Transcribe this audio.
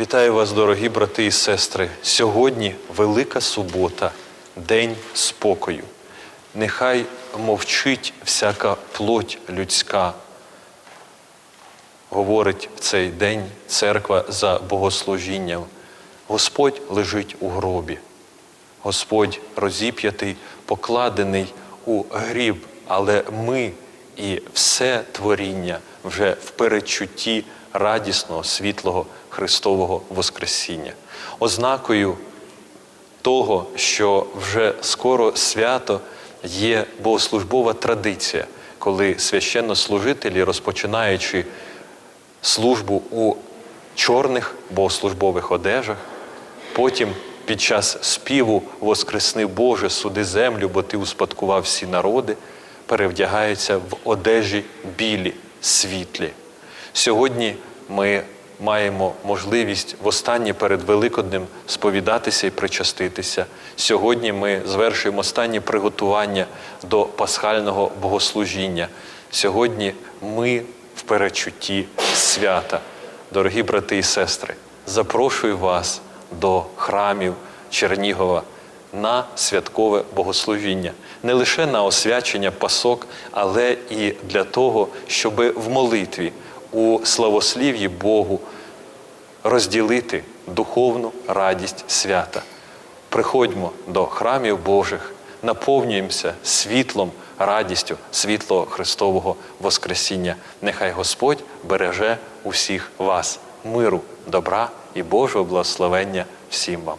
Вітаю вас, дорогі брати і сестри. Сьогодні Велика субота, День спокою. Нехай мовчить всяка плоть людська. Говорить в цей день церква за богослужінням. Господь лежить у гробі. Господь розіп'ятий, покладений у гріб, але ми і все творіння вже в передчутті радісного, світлого Христового Воскресіння. Ознакою того, що вже скоро свято є богослужбова традиція, коли священнослужителі, розпочинаючи службу у чорних богослужбових одежах, потім під час співу Воскресни Боже, суди землю, бо ти успадкував всі народи, перевдягаються в одежі білі, світлі. Сьогодні ми маємо можливість востаннє перед Великоднем сповідатися і причаститися. Сьогодні ми звершуємо останні приготування до пасхального богослужіння. Сьогодні ми в перечутті свята. Дорогі брати і сестри, запрошую вас до храмів Чернігова на святкове богослужіння, не лише на освячення пасок, але і для того, щоб в молитві у славослів'ї Богу розділити духовну радість свята. Приходьмо до храмів Божих, наповнюємося світлом, радістю світлого Христового Воскресіння. Нехай Господь береже усіх вас, миру, добра і Божого благословення всім вам.